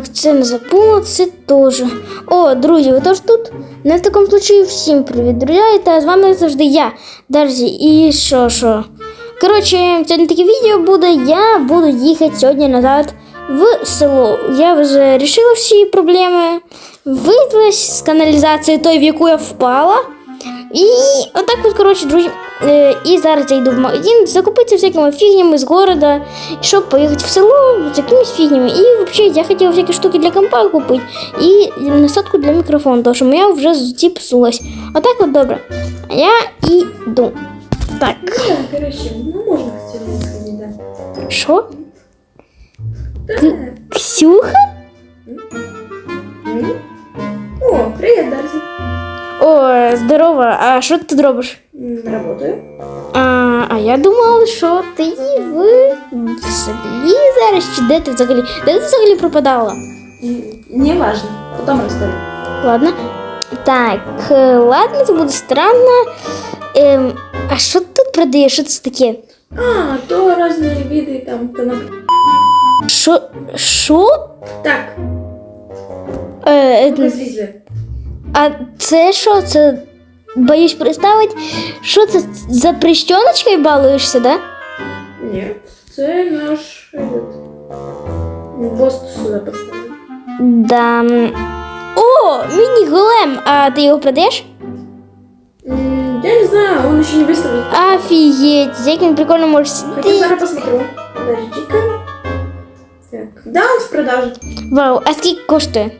Так, це не забула, це теж. О, друзі, ви теж тут? Не в такому случаї всім привіт, друзі. Та з вами завжди я, Дарзі. І що, що? Коротше, сьогодні таке відео буде. Я буду їхати сьогодні назад в село. Я вже вирішила всі проблеми. Вибралась з каналізації той, в яку я впала. І отак от, коротше, друзі. Е, і зараз я йду в магазин закупитися всякими фігнями з города, щоб поїхати в село з якимись фігнями. І взагалі я хотіла всякі штуки для компа купити і насадку для мікрофону, тому що моя вже зіпсулась. Отак от добре. А я йду. Так. Да, короче, ну можно к стене сходить, да. Що? Да. Ксюха? М? О, привет, Дарси. О, здорово. А що ти тут робиш? М, Работаю. А, а я думала, що ти в, в селі зараз, чи де ти взагалі? Де ти взагалі пропадала? М, Не важно, потом расскажу. Ладно. Так, е, ладно, це буде странно. Ем, а що ти тут продаєш? Що це таке? А, то разные виды там конопли. Що? Що? Так, Е, е, ну-ка слизли. а це що? Це боюсь представити. Що це за прищоночкою балуєшся, да? Нет, це наш этот, пост сюда поставил. Да. м. О, міні-голем! А ти його продаєш? М, Я не знаю, он еще не выставлен. Офігеть, як він прикольно може Хотя сидіти. зараз посмотрю. Подожди-ка. Так, да, он в продаже. Вау, а скільки коштує?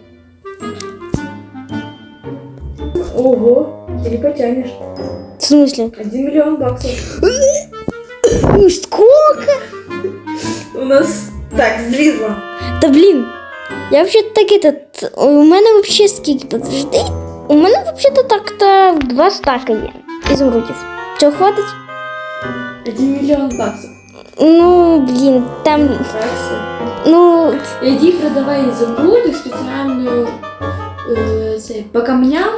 Ого, ты не потянешь. В смысле? Один миллион баксов. Ну, сколько? У нас... Так, злізла. Та блін. Я вообще так этот. У мене вообще скільки, подожди. У мене вообще-то так-то два стака є. Ізумрудів. Цього хватить? Один миллион баксов. Ну, блін, там. Баксов. Ну, Иди продавай изумруды специальную э, цей, по камням,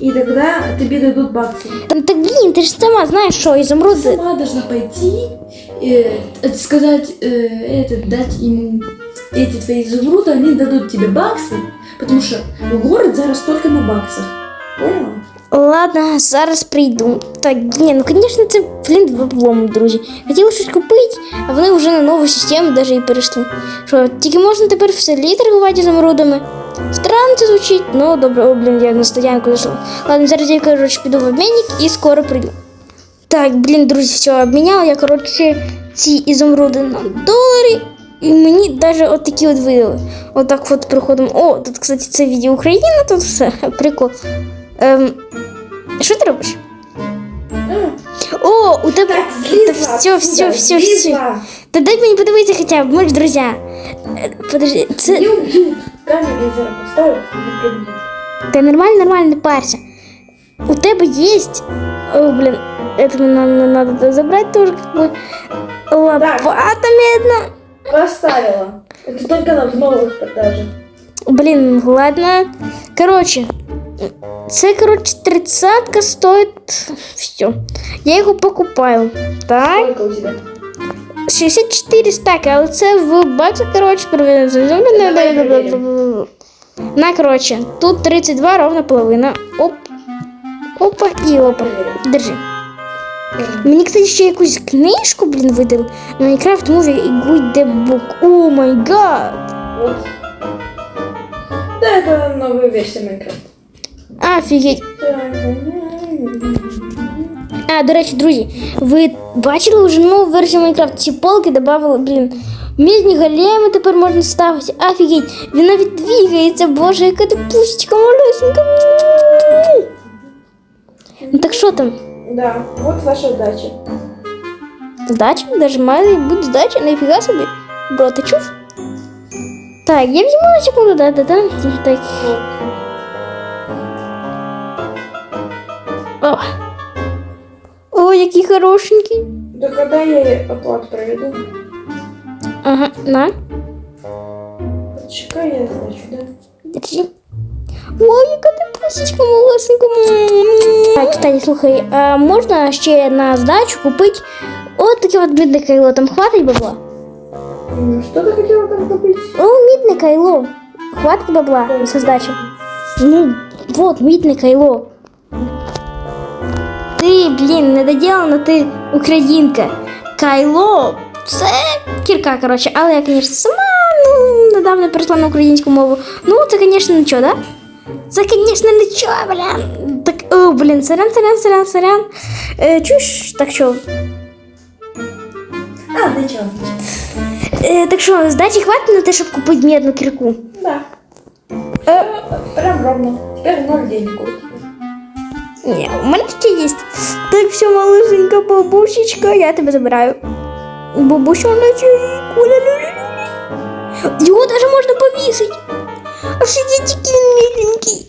и тогда тебе дадут баксы. там так блін, ти ж сама знаєш, що Ты ізумруди. сама должна пойти, э, это сказать, э, это, дать ему эти твои изумруды, они дадут тебе баксы, потому что город зараз только на баксах. Поняла? Ладно, зараз прийду. Так, ні, ну звісно, це блін в облому, друзі. Хотіла щось купити, а вони вже на нову систему навіть і перейшли. Що, тільки можна тепер в селі торгувати ізумрудами? Странно це звучить, ну добре, о, блін, я на стоянку зайшла. Ладно, зараз я, коротше, піду в обмінник і скоро прийду. Так, блін, друзі, все, обміняла я, коротше, ці ізумруди на долари. І мені навіть от такі от видали. Отак от приходимо. О, тут, кстати, це відео Україна, тут все. Прикол. Ем, що ти робиш? О, у тебе. Та все, все, все, все. Та дай мені подивитися хоча б, ми ж друзі. Подожди, це. Камеру зараз поставлю. Та нормально, нормально, не. У тебе есть. О, блин, это нам надо забрать тоже как бы лопата медно. Поставила. Это только на новых продажах. Блин, ладно. Короче, це, короче, тридцатка стоит. Все. Я його покупаю. Так. Сколько у тебя? 64 стаки, але це в баксах, коротше, переведено. На, коротше, тут 32 ровно половина. Оп. Опа і опа. Держи. Мені, кстати, ще якусь книжку, блін, видали. Minecraft Movie Guide the Book. О май гад! Вот. Да, это новая версия Майнкрафта. Офігеть. А, до речі, друзі, ви бачили вже нову версію Minecraft? Ці полки додали, блін. Мідні големи тепер можна ставити. Офігеть, він навіть двігається, боже, яка ти пустечка малюсенька. Ну так що там? Да, вот ваша удача. Здача? Даже має бути здача, нафіга собі. Бро, ти чув? Так, я візьму на секунду, да, да, да. Так. О. О, який хорошенький. Да когда я оплату проведу? Ага, на. Чекай, я сдачу, да? Держи. Ой, яка ти пусечка малесенька. Так, кстати, слухай, а можна ще на здачу купити от таке от бідне кайло, там хватить бабла? Что ты хотела там купить? Ну, мідне кайло. Хватить бабла со здачі. Ну, вот, мідне кайло. Ти, блін, недоділана, ти українка. Кайло це кірка, коротше, але я, звісно, сама ну, недавно перейшла на українську мову. Ну, це, звісно, нічого, да? Це, звісно, нічого, блін. Так, о, блін, сорян, сорян, сорян, сорян. Е, чуєш, так що? А, ты чё? Е, так що, здачі хватить на те, щоб купити мідну кірку? Да. Э, прям ровно. Теперь ноль денег. вот. Ні, у мене ще є. Так все, малышенька бабусечка, я тебе забираю. Бабуся на куля Його даже можна повісити. А сидіть який він миленький.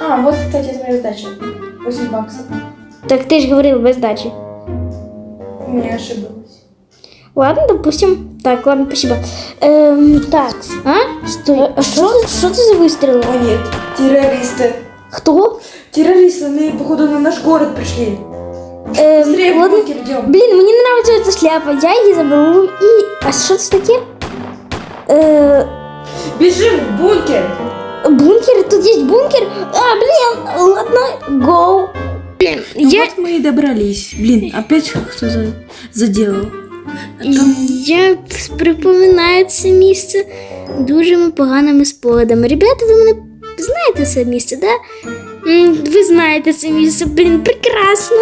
А, вот, кстати, твоя сдача. 8 баксов. Так ти ж говорив без дачі. Не ошиблась. Ладно, допустим. Так, ладно, спасибо. Ем, так, а? Стой, а що, що це за вистріли? О нет, террористы. Хто? Террористы, они, походу, на наш город пришли. Ем, Быстрее в ладно. бункер идем. Блін, мені не подобається ця шляпа, я її заберу і. А що це таке? Е, Бежим в бункер. Бункер? Тут есть бункер? А, блин, ладно, go. Блин, я, Вот мы и добрались. Блин, опять кто за... заделал. я припоминаю це місце дуже поганими спогадами. Ребята, ви мене знаєте це місце, да? М, Ви знаєте це місце, блін, прекрасно.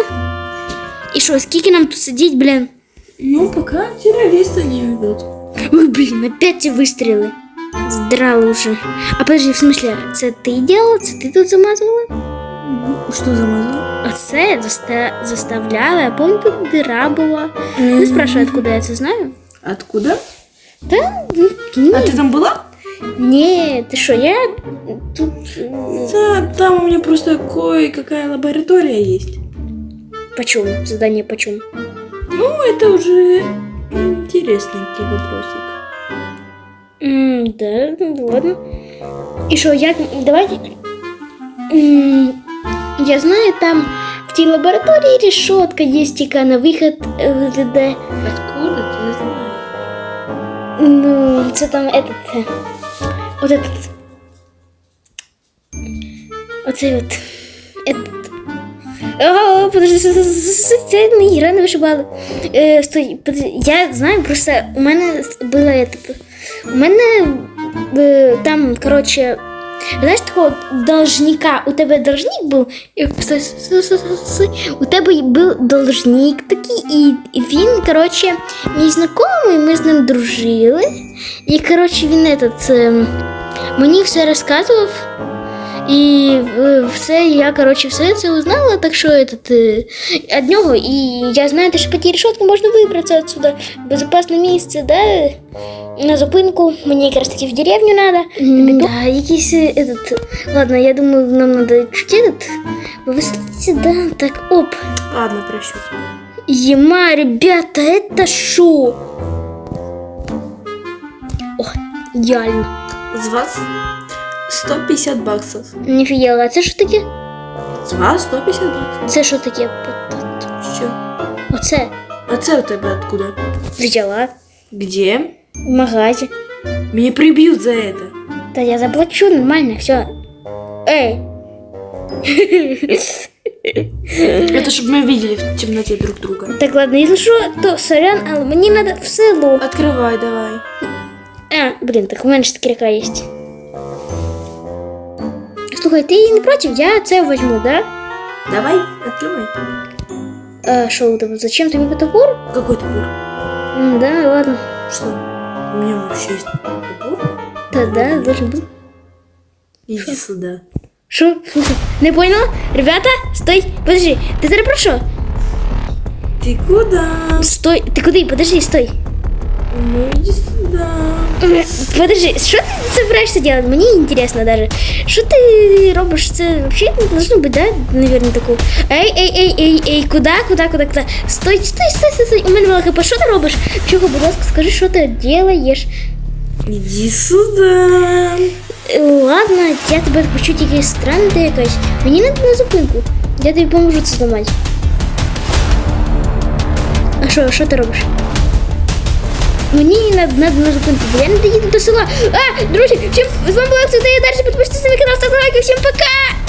І що, скільки нам тут сидіть, блін? Ну, пока террористы не уйдут. Ой, блін, опять ці вистріли. Здрали уже. А подожди, в смысле, це ти делала? Це ти тут замазувала? Что замазал? А це заста... заставляла, я помню, тут дыра була. Не спрашивай, откуда я це знаю. Откуда? Та ну, ні. А ты там была? Ні, ти що, я тут. м, Да, там у меня просто кое-какая лаборатория есть. Почем? Задание почем? Ну, это уже интересненький вопросик. М, да, ну, ладно. І що, як. Давайте. М, Я знаю, там в тій лабораторії решетка є, яка на вихід е, веде. Откуда ты знаешь? Ну, це там этот. е, Вот этот. Оцей от. Этот. О, подожди, с- с- с- с- це не ігра не вишибали. Е, стой, подожди, я знаю, просто у мене було этот. У мене е, там, короче, знаєш такого должника, у тебе должник був, і с- с- с- с- у тебе був должник такий, і, і він, короче, мій знайомий, ми з ним дружили. І, коротше, він этот, е, мені все розказував. І е, все, я, коротше, все це узнала, так що этот, е, від нього. І я знаю, що по тій решетці можна вибратися отсюда. Безпечне місце, да? На зупинку. Мені якраз таки в деревню треба. Да, якийсь е, этот. Ладно, я думаю, нам надо чуть этот. Повеселиться, да? Так, оп. Ладно, прощу тебя. Ема, ребята, это шо? О, идеально. С вас 150 баксов. Ніфігела, а це що таке? З вас 150 баксов. Це що таке? Що? Оце А це у тебе откуда? взяла Где? в магазі. Меня прибьют за это. Та я заплачу нормально, все. Ей. Это чтобы мы видели в темноте друг друга. Так, ладно, якщо що, то сорян, але мені треба в село. Открывай давай. А, блін, так у мене ж таки река є. Слухай, ти не проти? Я це возьму, да? Давай, открывай. А, що у тебе? Зачем тобі топор? Какой топор? М, Да, ладно. Что? У меня вообще есть топор. Та да, должен бути. Иди сюда. Що? Слухай, не поняла? Ребята, стой, подожди, ти зараз про що? Ты куда? Стой, ти куди? Подожди, стой. Ну иди сюда. М, Подожди, що ти собираешься делать? Мені интересно даже. Що ти робиш? Це вообще не должно быть, да? Наверное, таку. Ей, ей, ей, ей, ей, куда, куда, куда, куда? Стой, стой, стой, стой, стой. У мене мало хп. Що ти робиш? Чого, будь ласка, скажи, що ти делаєш? Иди сюда. Е, Ладно, я тебе почу тільки странна ти якась. Мені треба на зупинку. Я тобі поможу це зламати. А що, що ти робиш? мені надо, надо на зупинку, бо я не доїду до села. А, друзі, всім з вами була Оксана, я далі підписуйтесь на мій канал, ставте лайки, всім пока!